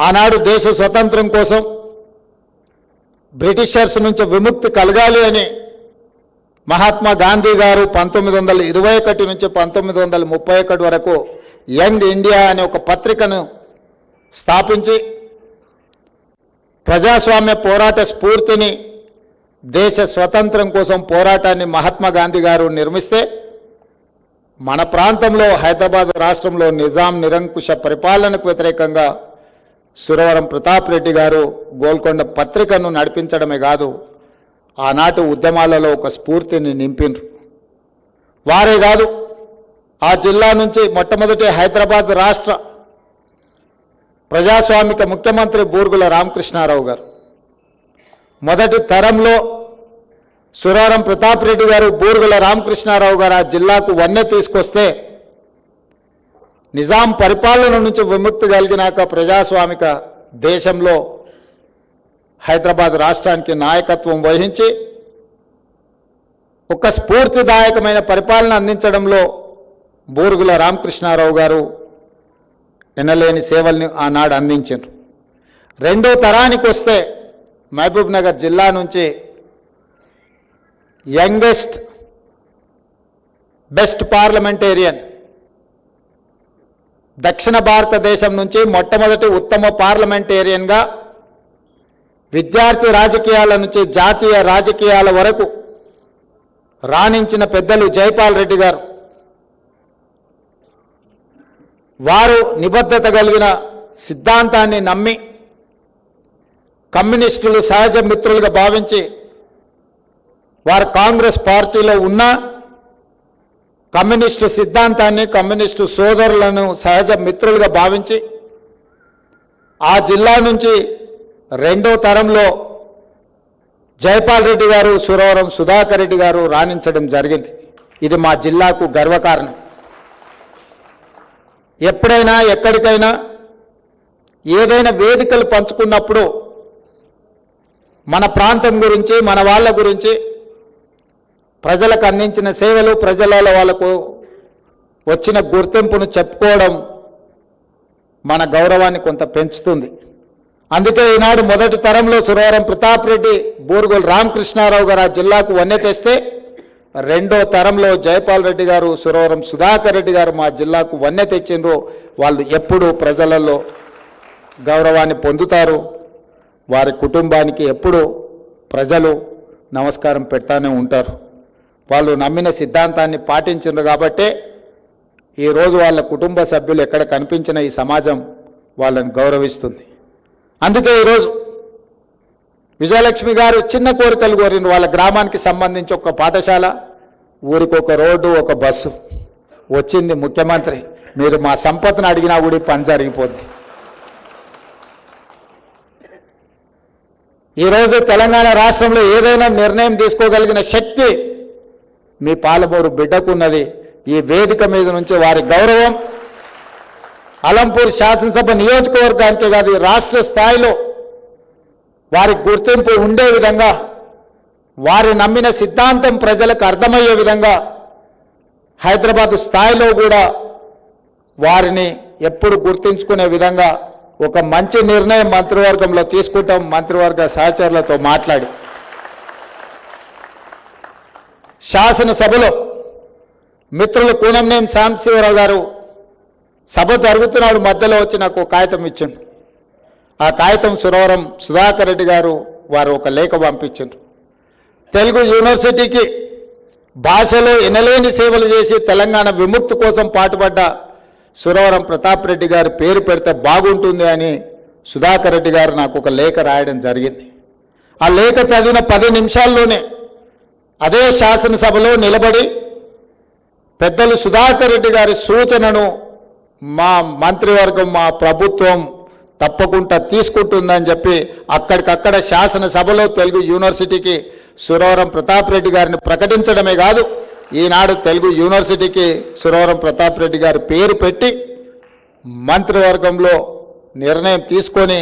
ఆనాడు దేశ స్వతంత్రం కోసం బ్రిటిషర్స్ నుంచి విముక్తి కలగాలి అని మహాత్మా గాంధీ గారు పంతొమ్మిది వందల ఇరవై ఒకటి నుంచి పంతొమ్మిది వందల ముప్పై ఒకటి వరకు యంగ్ ఇండియా అనే ఒక పత్రికను స్థాపించి ప్రజాస్వామ్య పోరాట స్ఫూర్తిని దేశ స్వతంత్రం కోసం పోరాటాన్ని మహాత్మా గాంధీ గారు నిర్మిస్తే మన ప్రాంతంలో హైదరాబాద్ రాష్ట్రంలో నిజాం నిరంకుశ పరిపాలనకు వ్యతిరేకంగా సురవరం ప్రతాప్ రెడ్డి గారు గోల్కొండ పత్రికను నడిపించడమే కాదు ఆనాటి ఉద్యమాలలో ఒక స్ఫూర్తిని నింపిండ్రు వారే కాదు ఆ జిల్లా నుంచి మొట్టమొదటి హైదరాబాద్ రాష్ట్ర ప్రజాస్వామిక ముఖ్యమంత్రి బూర్గుల రామకృష్ణారావు గారు. మొదటి తరంలో సురారం ప్రతాప్ రెడ్డి గారు బూర్గుల రామకృష్ణారావు గారు ఆ జిల్లాకు వన్నె తీసుకొస్తే నిజాం పరిపాలన నుంచి విముక్తి కలిగినాక ప్రజాస్వామిక దేశంలో హైదరాబాద్ రాష్ట్రానికి నాయకత్వం వహించి ఒక స్ఫూర్తిదాయకమైన పరిపాలన అందించడంలో బూరుగుల రామకృష్ణారావు గారు ఎనలేని సేవల్ని ఆనాడు అందించారు రెండో తరానికి వస్తే మహబూబ్ నగర్ జిల్లా నుంచి యంగెస్ట్ బెస్ట్ పార్లమెంటేరియన్ దక్షిణ భారతదేశం నుంచి మొట్టమొదటి ఉత్తమ పార్లమెంటేరియన్గా విద్యార్థి రాజకీయాల నుంచి జాతీయ రాజకీయాల వరకు రాణించిన పెద్దలు జైపాల్ రెడ్డి గారు. వారు నిబద్ధత కలిగిన సిద్ధాంతాన్ని నమ్మి కమ్యూనిస్టులు సహజ మిత్రులుగా భావించి వారు కాంగ్రెస్ పార్టీలో ఉన్న కమ్యూనిస్టు సిద్ధాంతాన్ని కమ్యూనిస్టు సోదరులను సహజ మిత్రులుగా భావించి ఆ జిల్లా నుంచి రెండో తరంలో జైపాల్ రెడ్డి గారు సురవరం సుధాకర్ రెడ్డి గారు రాణించడం జరిగింది. ఇది మా జిల్లాకు గర్వకారణం. ఎప్పుడైనా ఎక్కడికైనా ఏదైనా వేదికలు పంచుకున్నప్పుడు మన ప్రాంతం గురించి మన వాళ్ళ గురించి ప్రజలకు అందించిన సేవలు ప్రజలలో వాళ్ళకు వచ్చిన గుర్తింపును చెప్పుకోవడం మన గౌరవాన్ని కొంత పెంచుతుంది. అందుకే ఈనాడు మొదటి తరంలో సురవరం ప్రతాప్ రెడ్డి బూరుగుల రామకృష్ణారావు గారు ఆ జిల్లాకు వన్నె తెస్తే రెండో తరంలో జయపాల్ రెడ్డి గారు సురవరం సుధాకర్ రెడ్డి గారు మా జిల్లాకు వన్నె తెచ్చిండ్రు. వాళ్ళు ఎప్పుడూ ప్రజలలో గౌరవాన్ని పొందుతారు. వారి కుటుంబానికి ఎప్పుడూ ప్రజలు నమస్కారం పెడతానే ఉంటారు. వాళ్ళు నమ్మిన సిద్ధాంతాన్ని పాటించిండ్రు కాబట్టే ఈరోజు వాళ్ళ కుటుంబ సభ్యులు ఎక్కడ కనిపించిన ఈ సమాజం వాళ్ళని గౌరవిస్తుంది. అందుకే ఈరోజు విజయలక్ష్మి గారు చిన్న కోరికలు కోరిన వాళ్ళ గ్రామానికి సంబంధించి ఒక పాఠశాల ఊరికి ఒక రోడ్డు ఒక బస్సు. వచ్చింది ముఖ్యమంత్రి. మీరు మా సంపత్ను అడిగినా కూడా పని జరిగిపోద్ది. ఈరోజు తెలంగాణ రాష్ట్రంలో ఏదైనా నిర్ణయం తీసుకోగలిగిన శక్తి మీ పాలమూరు బిడ్డకున్నది. ఈ వేదిక మీద నుంచి వారి గౌరవం. అలంపూర్ శాసనసభ నియోజకవర్గానికే కాదు రాష్ట్ర స్థాయిలో వారి గుర్తింపు ఉండే విధంగా వారి నమ్మిన సిద్ధాంతం ప్రజలకు అర్థమయ్యే విధంగా హైదరాబాద్ స్థాయిలో కూడా వారిని ఎప్పుడు గుర్తించుకునే విధంగా ఒక మంచి నిర్ణయం మంత్రివర్గంలో తీసుకుంటాం. మంత్రివర్గ సహచరులతో మాట్లాడి శాసనసభలో మిత్రులు కూనంనేని సాంబశివరావు గారు సభ జరుగుతున్నాడు మధ్యలో వచ్చి నాకు ఒక కాగితం ఇచ్చిండు ఆ కాగితం సురవరం సుధాకర్ రెడ్డి గారు వారు ఒక లేఖ పంపించిండ్రు. తెలుగు యూనివర్సిటీకి భాషలో ఎనలేని సేవలు చేసి తెలంగాణ విముక్తి కోసం పాటుపడ్డ సురవరం ప్రతాప్ రెడ్డి గారి పేరు పెడితే బాగుంటుంది అని సుధాకర్ రెడ్డి గారు నాకు ఒక లేఖ రాయడం జరిగింది. ఆ లేఖ చదివిన పది నిమిషాల్లోనే అదే శాసనసభలో నిలబడి పెద్దలు సుధాకర్ రెడ్డి గారి సూచనను మా మంత్రివర్గం మా ప్రభుత్వం తప్పకుండా తీసుకుంటుందని చెప్పి అక్కడికక్కడ శాసనసభలో తెలుగు యూనివర్సిటీకి సురవరం ప్రతాప్ రెడ్డి గారిని ప్రకటించడమే కాదు ఈనాడు తెలుగు యూనివర్సిటీకి సురవరం ప్రతాప్ రెడ్డి గారి పేరు పెట్టి మంత్రివర్గంలో నిర్ణయం తీసుకొని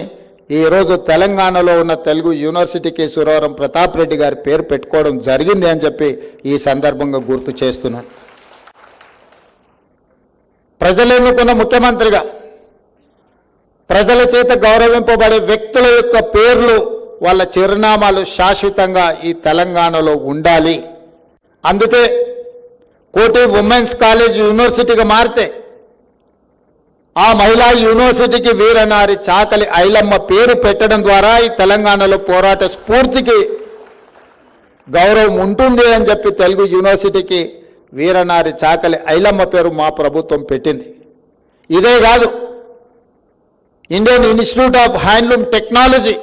ఈరోజు తెలంగాణలో ఉన్న తెలుగు యూనివర్సిటీకి సురవరం ప్రతాప్ రెడ్డి గారి పేరు పెట్టుకోవడం జరిగింది అని చెప్పి ఈ సందర్భంగా గుర్తు చేస్తున్నాను. ప్రజలెన్నుకున్న ముఖ్యమంత్రిగా ప్రజల చేత గౌరవింపబడే వ్యక్తుల యొక్క పేర్లు వాళ్ళ చిరునామాలు శాశ్వతంగా ఈ తెలంగాణలో ఉండాలి. అందుకే కోటి ఉమెన్స్ కాలేజ్ యూనివర్సిటీగా మారితే ఆ మహిళా యూనివర్సిటీకి వీరనారి చాకలి ఐలమ్మ పేరు పెట్టడం ద్వారా ఈ తెలంగాణలో పోరాట స్ఫూర్తికి గౌరవం ఉంటుంది అని చెప్పి తెలుగు యూనివర్సిటీకి వీరనారి చాకలి ఐలమ్మ పేరు మా ప్రభుత్వం పెట్టింది. ఇదే కాదు Indian Institute of Handloom Technology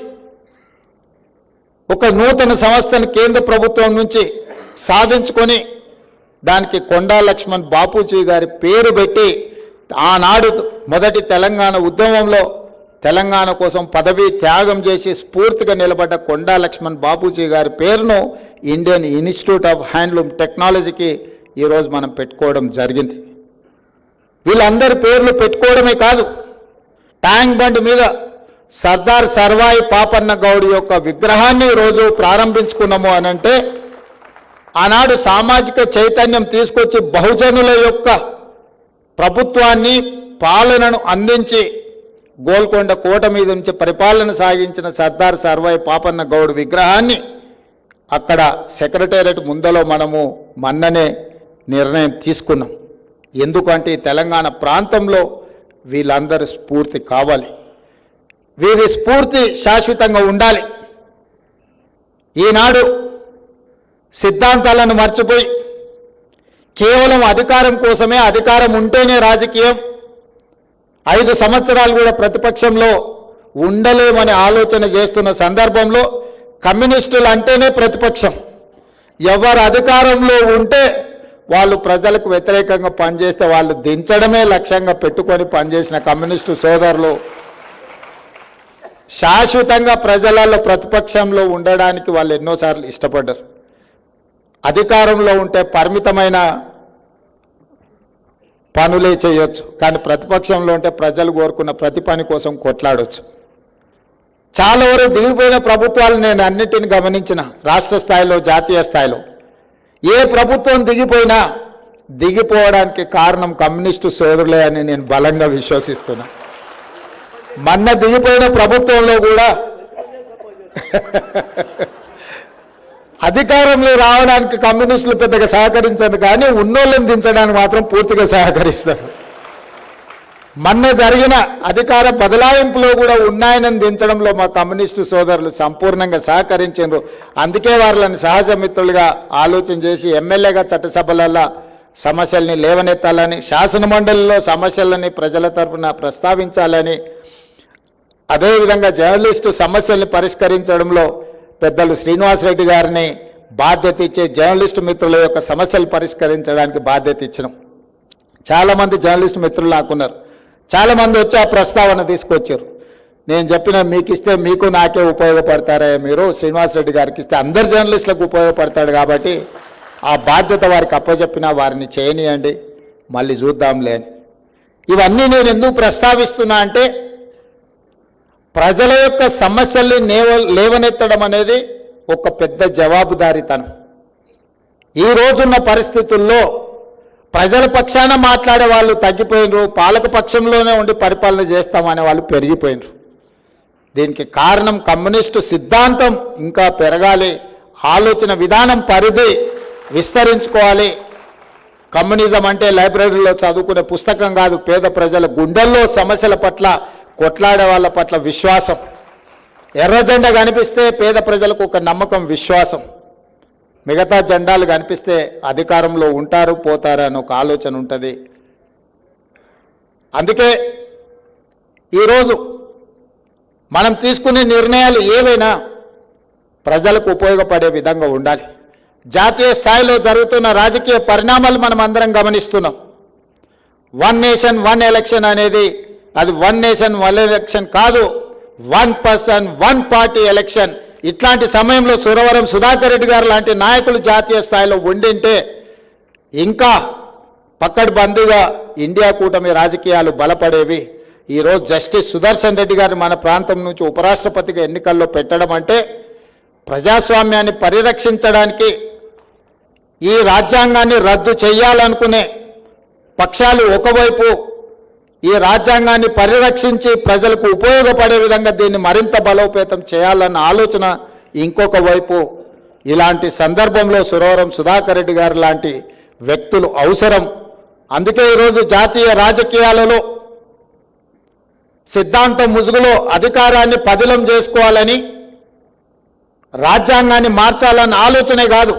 ఒక నూతన సంస్థను కేంద్ర ప్రభుత్వం నుంచి సాధించుకొని దానికి కొండా లక్ష్మణ్ బాపూజీ గారి పేరు పెట్టి ఆనాడు మొదటి తెలంగాణ ఉద్యమంలో తెలంగాణ కోసం పదవీ త్యాగం చేసి స్ఫూర్తిగా నిలబడ్డ కొండా లక్ష్మణ్ బాపూజీ గారి పేరును ఇండియన్ ఇన్స్టిట్యూట్ ఆఫ్ హ్యాండ్లూమ్ టెక్నాలజీకి ఈరోజు మనం పెట్టుకోవడం జరిగింది. వీళ్ళందరి పేర్లు పెట్టుకోవడమే కాదు ట్యాంక్ బండ్ మీద సర్దార్ సర్వాయి పాపన్న గౌడ్ యొక్క విగ్రహాన్ని రోజు ప్రారంభించుకున్నాము అనంటే ఆనాడు సామాజిక చైతన్యం తీసుకొచ్చి బహుజనుల యొక్క ప్రభుత్వాన్ని పాలనను అందించి గోల్కొండ కోట మీద నుంచి పరిపాలన సాగించిన సర్దార్ సర్వాయి పాపన్న గౌడ్ విగ్రహాన్ని అక్కడ సెక్రటేరియట్ ముందలో మనము మన్ననే నిర్ణయం తీసుకున్నాం. ఎందుకంటే తెలంగాణ ప్రాంతంలో వీళ్ళందరి స్ఫూర్తి కావాలి. వీరి స్ఫూర్తి శాశ్వతంగా ఉండాలి. ఈనాడు సిద్ధాంతాలను మర్చిపోయి కేవలం అధికారం కోసమే అధికారం ఉంటేనే రాజకీయం ఐదు సంవత్సరాలు కూడా ప్రతిపక్షంలో ఉండలేమని ఆలోచన చేస్తున్న సందర్భంలో కమ్యూనిస్టులు అంటేనే ప్రతిపక్షం. ఎవరు అధికారంలో ఉంటే వాళ్ళు ప్రజలకు వ్యతిరేకంగా పనిచేస్తే వాళ్ళు దించడమే లక్ష్యంగా పెట్టుకొని పనిచేసిన కమ్యూనిస్టు సోదరులు. శాశ్వతంగా ప్రజలలో ప్రతిపక్షంలో ఉండడానికి వాళ్ళు ఎన్నోసార్లు ఇష్టపడ్డారు. అధికారంలో ఉంటే పరిమితమైన పనులే చేయొచ్చు కానీ ప్రతిపక్షంలో ఉంటే ప్రజలు కోరుకున్న ప్రతి పని కోసం కొట్లాడొచ్చు. చాలా వరకు దిగిపోయిన ప్రభుత్వాలు నేను అన్నిటిని గమనించిన రాష్ట్ర స్థాయిలో జాతీయ స్థాయిలో. ఏ ప్రభుత్వం దిగిపోయినా దిగిపోవడానికి కారణం కమ్యూనిస్టు సోదరులే అని నేను బలంగా విశ్వసిస్తున్నా. మొన్న దిగిపోయిన ప్రభుత్వంలో కూడా అధికారంలో రావడానికి కమ్యూనిస్టులు పెద్దగా సహకరించరు కానీ ఉన్నోళ్ళని దించడానికి మాత్రం పూర్తిగా సహకరిస్తారు. మొన్న జరిగిన అధికార బదలాయింపులో కూడా ఉన్నాయని దించడంలో మా కమ్యూనిస్టు సోదరులు సంపూర్ణంగా సహకరించారు అందుకే వాళ్ళని సహజ మిత్రులుగా ఆలోచన చేసి ఎమ్మెల్యేగా చట్టసభలలో సమస్యల్ని లేవనెత్తాలని శాసన మండలిలో సమస్యలని ప్రజల తరఫున ప్రస్తావించాలని అదేవిధంగా జర్నలిస్టు సమస్యల్ని పరిష్కరించడంలో పెద్దలు శ్రీనివాసరెడ్డి గారిని బాధ్యత ఇచ్చే జర్నలిస్టు మిత్రుల యొక్క సమస్యలు పరిష్కరించడానికి బాధ్యత ఇచ్చినాం. చాలామంది జర్నలిస్టు మిత్రులు నాకున్నారు చాలామంది వచ్చి ఆ ప్రస్తావన తీసుకొచ్చారు. నేను చెప్పిన మీకు ఇస్తే మీకు నాకే ఉపయోగపడతారే మీరు శ్రీనివాసరెడ్డి గారికి ఇస్తే అందరు జర్నలిస్టులకు ఉపయోగపడతాడు కాబట్టి ఆ బాధ్యత వారికి అప్పచెప్పినా వారిని చేయనియండి మళ్ళీ చూద్దాంలే అని. ఇవన్నీ నేను ఎందుకు ప్రస్తావిస్తున్నా అంటే ప్రజల యొక్క సమస్యల్ని నేవ లేవనెత్తడం అనేది ఒక పెద్ద జవాబుదారీతనం. ఈ రోజున్న పరిస్థితుల్లో ప్రజల పక్షాన మాట్లాడే వాళ్ళు తగ్గిపోయినరు పాలక పక్షంలోనే ఉండి పరిపాలన చేస్తామనే వాళ్ళు పెరిగిపోయినరు. దీనికి కారణం కమ్యూనిస్టు సిద్ధాంతం ఇంకా పెరగాలి ఆలోచన విధానం పరిధి విస్తరించుకోవాలి. కమ్యూనిజం అంటే లైబ్రరీలో చదువుకునే పుస్తకం కాదు పేద ప్రజల గుండెల్లో సమస్యల పట్ల కొట్లాడే వాళ్ళ పట్ల విశ్వాసం. ఎర్ర జెండా కనిపిస్తే పేద ప్రజలకు ఒక నమ్మకం విశ్వాసం. మిగతా జెండాలు కనిపిస్తే అధికారంలో ఉంటారు పోతారు అని ఒక ఆలోచన ఉంటుంది. అందుకే ఈరోజు మనం తీసుకునే నిర్ణయాలు ఏవైనా ప్రజలకు ఉపయోగపడే విధంగా ఉండాలి. జాతీయ స్థాయిలో జరుగుతున్న రాజకీయ పరిణామాలు మనం అందరం గమనిస్తున్నాం. వన్ నేషన్ వన్ ఎలక్షన్ అనేది అది వన్ నేషన్ వన్ ఎలక్షన్ కాదు. One person one party election ఇట్లాంటి సమయంలో సురవరం సుధాకర్ రెడ్డి గారు లాంటి నాయకులు జాతీయ స్థాయిలో ఉండింటే ఇంకా పక్కడ్బందీగా ఇండియా కూటమి రాజకీయాలు బలపడేవి. ఈరోజు జస్టిస్ సుదర్శన్ రెడ్డి గారిని మన ప్రాంతం నుంచి ఉపరాష్ట్రపతిగా ఎన్నికల్లో పెట్టడం అంటే ప్రజాస్వామ్యాన్ని పరిరక్షించడానికి ఈ రాజ్యాంగాన్ని రద్దు చేయాలనుకునే పక్షాలు ఒకవైపు ఈ రాజ్యాంగాన్ని పరిరక్షించి ప్రజలకు ఉపయోగపడే విధంగా దీన్ని మరింత బలోపేతం చేయాలన్న ఆలోచన ఇంకొక వైపు ఇలాంటి సందర్భంలో సురవరం సుధాకర్ రెడ్డి గారు లాంటి వ్యక్తులు అవసరం. అందుకే ఈరోజు జాతీయ రాజకీయాలలో సిద్ధాంతం ముసుగులో అధికారాన్ని పదిలం చేసుకోవాలని రాజ్యాంగాన్ని మార్చాలన్న ఆలోచనే కాదు.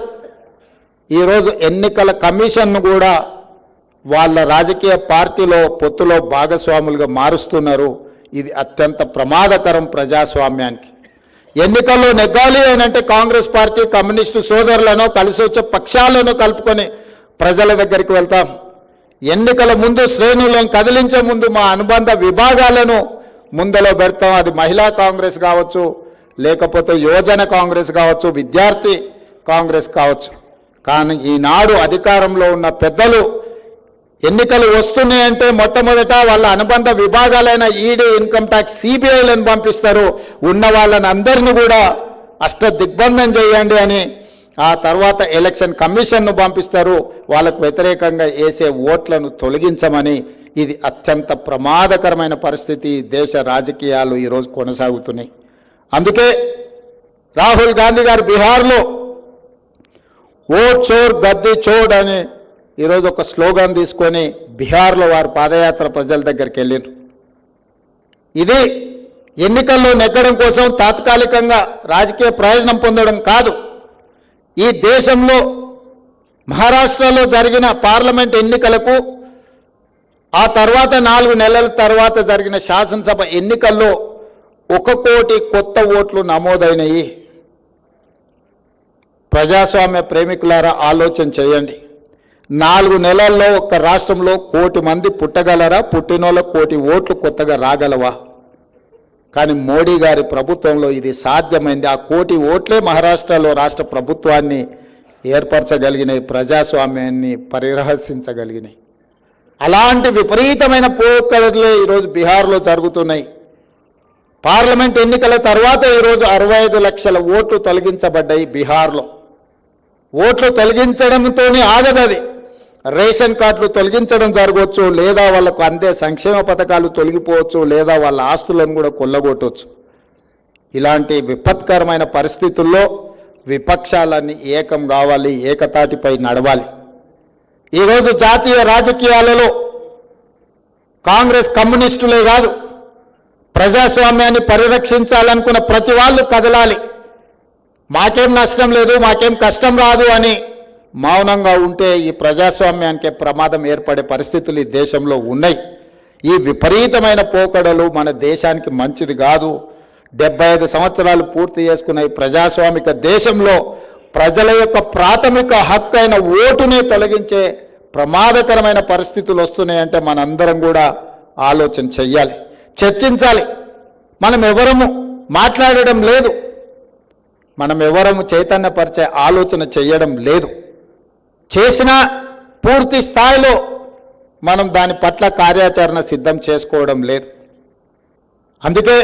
ఈరోజు ఎన్నికల కమిషన్ను కూడా వాళ్ళ రాజకీయ పార్టీలో పొత్తులో భాగస్వాములుగా మారుస్తున్నారు. ఇది అత్యంత ప్రమాదకరం ప్రజాస్వామ్యానికి. ఎన్నికల్లో నెగ్గాలి అనంటే కాంగ్రెస్ పార్టీ కమ్యూనిస్టు సోదరులను కలిసి వచ్చే పక్షాలను కలుపుకొని ప్రజల దగ్గరికి వెళ్తాం. ఎన్నికల ముందు శ్రేణులను కదిలించే ముందు మా అనుబంధ విభాగాలను ముందలో పెడతాం. అది మహిళా కాంగ్రెస్ కావచ్చు లేకపోతే యువజన కాంగ్రెస్ కావచ్చు విద్యార్థి కాంగ్రెస్ కావచ్చు. కానీ ఈనాడు అధికారంలో ఉన్న పెద్దలు ఎన్నికలు వస్తున్నాయంటే మొట్టమొదట వాళ్ళ అనుబంధ విభాగాలైన ఈడీ ఇన్కమ్ ట్యాక్స్ సిబిఐలను పంపిస్తారు. ఉన్న వాళ్ళని అందరినీ కూడా అష్ట దిగ్బంధం చేయండి అని ఆ తర్వాత ఎలక్షన్ కమిషన్ను పంపిస్తారు. వాళ్ళకు వ్యతిరేకంగా వేసే ఓట్లను తొలగించమని ఇది అత్యంత ప్రమాదకరమైన పరిస్థితి దేశ రాజకీయాలు ఈరోజు కొనసాగుతున్నాయి. అందుకే రాహుల్ గాంధీ గారు బీహార్లో ఓట్ చోర్ గద్దె చోడ్ అని ఈరోజు ఒక స్లోగాన్ తీసుకొని బీహార్లో వారు పాదయాత్ర ప్రజల దగ్గరికి వెళ్ళారు ఇది ఎన్నికల్లో నెగ్గడం కోసం తాత్కాలికంగా రాజకీయ ప్రయోజనం పొందడం కాదు. ఈ దేశంలో మహారాష్ట్రలో జరిగిన పార్లమెంట్ ఎన్నికలకు ఆ తర్వాత నాలుగు నెలల తర్వాత జరిగిన శాసనసభ ఎన్నికల్లో ఒక కోటి కొత్త ఓట్లు నమోదైనయి. ప్రజాస్వామ్య ప్రేమికులారా ఆలోచన చేయండి. నాలుగు నెలల్లో ఒక్క రాష్ట్రంలో కోటి మంది పుట్టగలరా? పుట్టినోళ్ళ కోటి ఓట్లు కొత్తగా రాగలవా? కానీ మోడీ గారి ప్రభుత్వంలో ఇది సాధ్యమైంది. ఆ కోటి ఓట్లే మహారాష్ట్రలో రాష్ట్ర ప్రభుత్వాన్ని ఏర్పరచగలిగినాయి ప్రజాస్వామ్యాన్ని పరిరహసించగలిగినాయి. అలాంటి విపరీతమైన పోకడలే ఈరోజు బీహార్లో జరుగుతున్నాయి. పార్లమెంట్ ఎన్నికల తర్వాత ఈరోజు అరవై ఐదు లక్షల ఓట్లు తొలగించబడ్డాయి బీహార్లో. ఓట్లు తొలగించడంతోనే ఆగదది. రేషన్ కార్డులు తొలగించడం జరగవచ్చు లేదా వాళ్ళకు అందే సంక్షేమ పథకాలు తొలగిపోవచ్చు లేదా వాళ్ళ ఆస్తులను కూడా కొల్లగొట్టవచ్చు ఇలాంటి విపత్కరమైన పరిస్థితుల్లో విపక్షాలన్నీ ఏకం కావాలి ఏకతాటిపై నడవాలి. ఈరోజు జాతీయ రాజకీయాలలో కాంగ్రెస్ కమ్యూనిస్టులే కాదు ప్రజాస్వామ్యాన్ని పరిరక్షించాలనుకున్న ప్రతి వాళ్ళు కదలాలి. మాకేం నష్టం లేదు మాకేం కష్టం రాదు అని మౌనంగా ఉంటే ఈ ప్రజాస్వామ్యానికి ప్రమాదం ఏర్పడే పరిస్థితులు ఈ దేశంలో ఉన్నాయి. ఈ విపరీతమైన పోకడలు మన దేశానికి మంచిది కాదు. డెబ్బై ఐదు సంవత్సరాలు పూర్తి చేసుకున్న ఈ ప్రజాస్వామిక దేశంలో ప్రజల యొక్క ప్రాథమిక హక్కు అయిన ఓటునే తొలగించే ప్రమాదకరమైన పరిస్థితులు వస్తున్నాయంటే మనందరం కూడా ఆలోచన చెయ్యాలి చర్చించాలి. మనం ఎవరము? మాట్లాడడం లేదు. మనం ఎవరము? చైతన్యపరిచే ఆలోచన చేయడం లేదు. చేసినా పూర్తి స్థాయిలో మనం దాని పట్ల కార్యాచరణ సిద్ధం చేసుకోవడం లేదు. అందుకే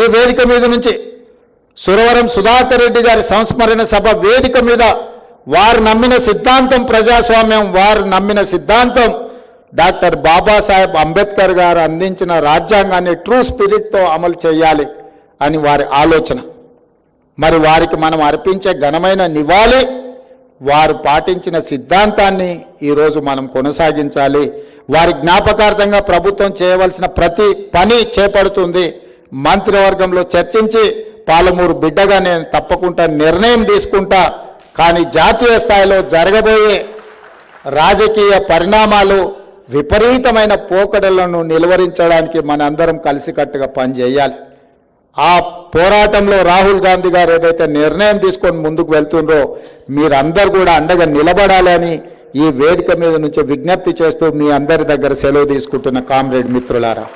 ఈ వేదిక మీద నుంచి సురవరం సుధాకర్ రెడ్డి గారి సంస్మరణ సభ వేదిక మీద వారు నమ్మిన సిద్ధాంతం ప్రజాస్వామ్యం వారు నమ్మిన సిద్ధాంతం డాక్టర్ బాబాసాహెబ్ అంబేద్కర్ గారు అందించిన రాజ్యాంగాన్ని ట్రూ స్పిరిట్తో అమలు చేయాలి అని వారి ఆలోచన. మరి వారికి మనం అర్పించే ఘనమైన నివాళి వారు పాటించిన సిద్ధాంతాన్ని ఈరోజు మనం కొనసాగించాలి. వారి జ్ఞాపకార్థంగా ప్రభుత్వం చేయవలసిన ప్రతి పని చేపడుతుంది. మంత్రివర్గంలో చర్చించి పాలమూరు బిడ్డగా నేను తప్పకుండా నిర్ణయం తీసుకుంటా. కానీ జాతీయ స్థాయిలో జరగబోయే రాజకీయ పరిణామాలు విపరీతమైన పోకడలను నిలువరించడానికి మనందరం కలిసికట్టుగా పనిచేయాలి. ఆ పోరాటంలో రాహుల్ గాంధీ గారు ఏదైతే నిర్ణయం తీసుకొని ముందుకు వెళ్తుందో మీరందరూ కూడా అండగా నిలబడాలని ఈ వేదిక మీద నుంచి విజ్ఞప్తి చేస్తూ మీ అందరి దగ్గర సెలవు తీసుకుంటున్న కామ్రేడ్ మిత్రులారా.